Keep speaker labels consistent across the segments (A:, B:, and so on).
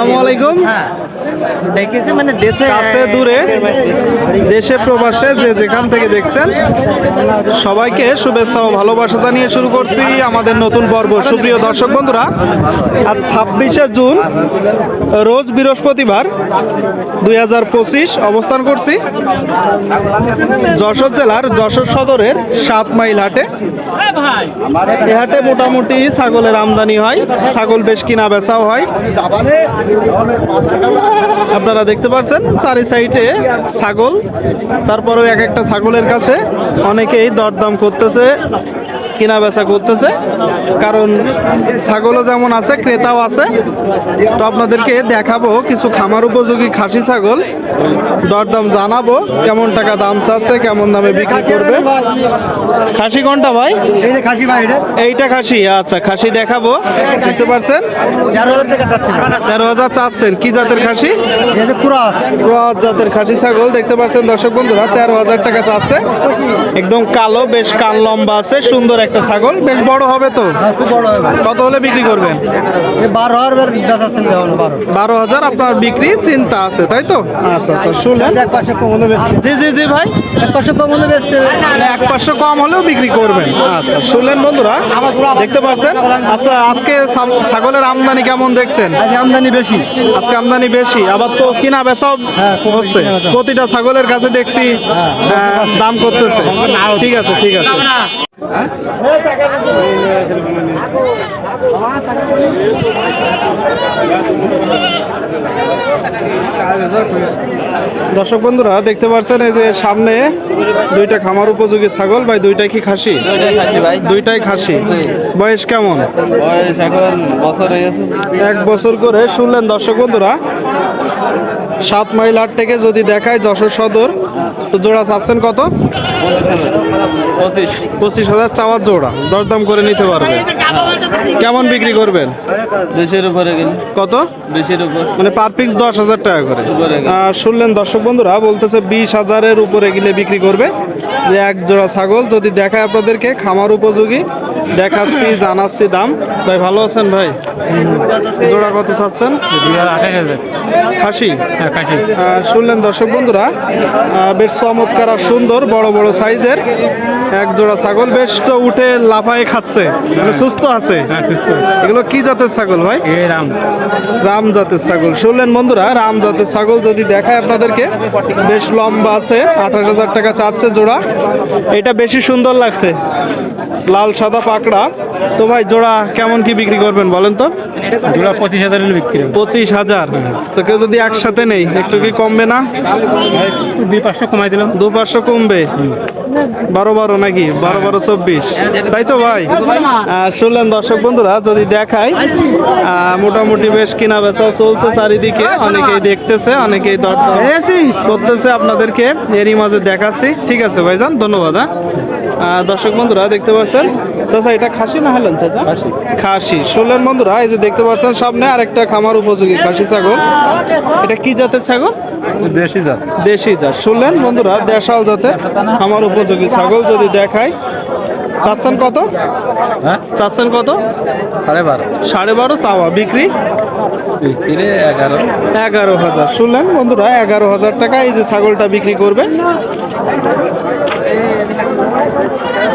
A: আসসালামু আলাইকুম।
B: দেখেছি মানে দেশে
A: কাছে দূরে দেশে প্রবাসে যে যেখান থেকে দেখছেন সবাইকে শুভেচ্ছা ও ভালোবাসা জানিয়ে শুরু করছি আমাদের নতুন পর্ব। সুপ্রিয় দর্শক বন্ধুরা আজ ছাব্বিশে জুন রোজ বৃহস্পতিবার দুই হাজার পঁচিশ অবস্থান করছি। যশোর জেলার যশোর সদরের সাত মাইল হাটে। এ হাটে মোটামুটি ছাগলের আমদানি হয় ছাগল বেশ কিনা বেচাও হয়। আপনারা দেখতে পাচ্ছেন চারি সাইডে ছাগল তারপরেও এক একটা ছাগলের কাছে অনেকেই দরদাম করতেছে। কিনা বেচা করতেছে। কারণ ছাগলও যেমন আছে ক্রেতাও আছে। তো আপনাদেরকে দেখাবো কিছু খামার উপযোগী খাসি ছাগল। দরদাম জানাব কেমন টাকা দাম চাচ্ছে কেমন দামে বিক্রি করবে। খাসি কোনটা ভাই?
B: খাসি ভাই
A: এইটা খাসি আচ্ছা খাসি দেখাবো। দেখতে পারছেন?
B: তেরো হাজার
A: চাচ্ছেন। কি জাতের খাসি?
B: ক্রস।
A: জাতের খাসি ছাগল দেখতে পাচ্ছেন দর্শক বন্ধুরা তেরো হাজার টাকা চাচ্ছে। একদম কালো বেশ কান লম্বা আছে সুন্দর একটা ছাগল বেশ বড় হবে তো?
B: হ্যাঁ বড় হবে।
A: কত হলে বিক্রি করবেন?
B: বারো হাজার বারো
A: হাজার। আপনার বিক্রি চিন্তা আছে তাই তো? আচ্ছা আচ্ছা শুনলেন।
B: এক পাশে কম হলে
A: জি জি জি ভাই।
B: এক পাশে কম হলে বেচতে।
A: এক পাঁচশো কম হলেও বিক্রি করবেন। আচ্ছা শুনলেন বন্ধুরা? দেখতে পাচ্ছেন? আচ্ছা আজকে ছাগলের আমদানি কেমন দেখছেন?
B: আমদানি বেশি।
A: আজকে আমদানি বেশি আবার তো কিনা বেচাও
B: হ্যাঁ,
A: হচ্ছে। প্রতিটা ছাগলের কাছে দেখছি দাম করতেছে। ঠিক আছে ঠিক আছে। দর্শক বন্ধুরা দেখতে পাচ্ছেন এই যে সামনে দুইটা খামার উপযোগী ছাগল। ভাই দুইটাই কি খাসি?
C: দুইটাই খাসি ভাই।
A: দুইটাই খাসি। বয়স কেমন?
C: বয়স এখন বছর
A: এক বছর করে শুনলেন দর্শক বন্ধুরা। সাত মাইল হাট থেকে যদি দেখায় যশোর সদর তো জোড়া চাচ্ছেন কত?
C: পঁচিশ। হাজার
A: চাওয়ার জোড়া দরদাম করে নিতে পারবে। কেমন বিক্রি করবেন?
C: দেশের উপরে
A: কত?
C: দেশের উপর।
A: মানে পার পিক্স দশ হাজার টাকা করে। শুনলেন দর্শক বন্ধুরা বলতেছে বিশ হাজারের উপরে গেলে বিক্রি করবে। যে এক জোড়া ছাগল যদি দেখায় আপনাদেরকে খামার উপযোগী। দেখাচ্ছি জানাচ্ছি দাম। ভাই ভালো আছেন ভাই? জোড়া কত চাচ্ছেন খাসি? শুনলেন দর্শক বন্ধুরা বেশ চমৎকার আর সুন্দর বড় বড় সাইজের এক জোড়া ছাগল। বেশ তো উঠে লাফায়ে খাচ্ছে মানে সুস্থ আছে। এগুলো কি জাতের ছাগল ভাই? রাম জাতের ছাগল। শুনলেন বন্ধুরা রাম জাতের ছাগল যদি দেখায় আপনাদেরকে বেশ লম্বা আছে আঠাশ হাজার টাকা চাচ্ছে জোড়া। এটা বেশি সুন্দর লাগছে। লাল সাদা পাকড়া। তো ভাই জোড়া কেমন কি বিক্রি করবেন বলেন তো?
D: জোড়া পঁচিশ হাজার বিক্রি
A: পঁচিশ হাজার। তো কেউ যদি একসাথে নেই একটু কি কমবে না?
D: দুই পাঁচশো কমাই দিলাম।
A: দু পাঁচশো কমবে? বারো বারো নাকি? বারো বারো চব্বিশ। তাই তো ভাই? শুনলেন দর্শক বন্ধুরা যদি দেখাই মোটামুটি বেশ কিনা বেচা চলছে চারিদিকে। অনেকেই দেখতেছে অনেকেই দরদাম করতেছে আপনাদেরকে। এরই মাঝে দেখাচ্ছি। ঠিক আছে ভাইজান ধন্যবাদ হ্যাঁ? দর্শক বন্ধুরা দেখতে পাচ্ছেন? চাচা এটা খাসি না হলেন চাচা? খাসি। শুনলেন বন্ধুরা এই যে দেখতে পাচ্ছেন সামনে আরেকটা খামার উপযোগী খাসি ছাগল। এটা কি জাতের ছাগল?
B: দেশি জাত।
A: দেশি জাত। শুনলেন বন্ধুরা দেশাল জাতের খামার উপযোগী ছাগল যদি দেখায় চাচ্ছেন কত?
B: হ্যাঁ?
A: চাচ্ছেন কত?
B: সাড়ে বারো।
A: সাড়ে বারো চাওয়া। বিক্রি?
B: বিক্রি এগারো।
A: এগারো হাজার। শুনলেন বন্ধুরা এগারো হাজার টাকা এই যে ছাগলটা বিক্রি করবে।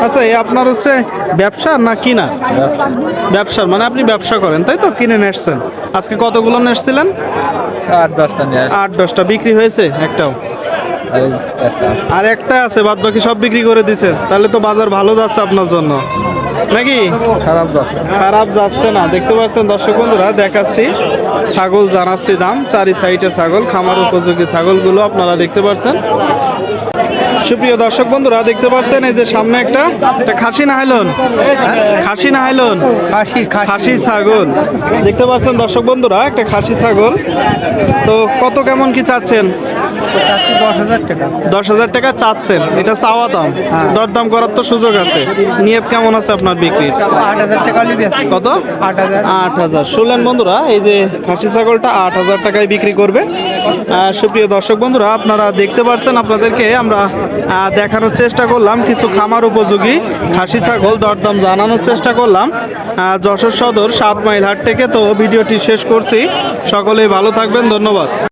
A: আচ্ছা এই আপনার হচ্ছে ব্যবসা না কিনা? ব্যবসার মানে আপনি ব্যবসা করেন তাই তো? কিনে নেসছেন আজকে কতগুলো নেসছিলেন
B: আট দশটা নিয়ে
A: আট দশটা। বিক্রি হয়েছে একটাও?
B: আর একটা
A: আছে বাদ বাকি সব বিক্রি করে দিছেন তাহলে তো বাজার ভালো যাচ্ছে আপনার জন্য। নাকি?
B: খারাপ দশটা
A: খারাপ যাচ্ছে না। দেখতে পাচ্ছেন দর্শক বন্ধুরা দেখাচ্ছি। ছাগল জানাচ্ছি দাম। চারি সাইডে ছাগল খামার উপযোগী ছাগলগুলো আপনারা দেখতে পাচ্ছেন। সুপ্রিয় দর্শক বন্ধুরা দেখতে পাচ্ছেন এই যে সামনে একটা একটা খাসি না হাইলন খাসি না হাইলন
B: খাসি।
A: খাসি ছাগল। দেখতে পাচ্ছেন দর্শক বন্ধুরা একটা খাসি ছাগল। তো কত কেমন কি চাচ্ছেন?
B: দশ হাজার টাকা।
A: চাচ্ছেন। এটা চাওয়া দাম। দরদাম করার তো সুযোগ আছে। নিয়ত কেমন আছে আপনার বিক্রির? কত?
B: আট হাজার।
A: শুনলেন বন্ধুরা এই যে খাসি ছাগলটা আট হাজার টাকায় বিক্রি করবে। সুপ্রিয় দর্শক বন্ধুরা আপনারা দেখতে পাচ্ছেন আপনাদেরকে আমরা দেখানোর চেষ্টা করলাম। কিছু খামার উপযোগী খাসি ছাগল দরদাম জানানোর চেষ্টা করলাম। যশোর সদর সাত মাইল হাট থেকে তো ভিডিওটি শেষ করছি। সকলেই ভালো থাকবেন। ধন্যবাদ।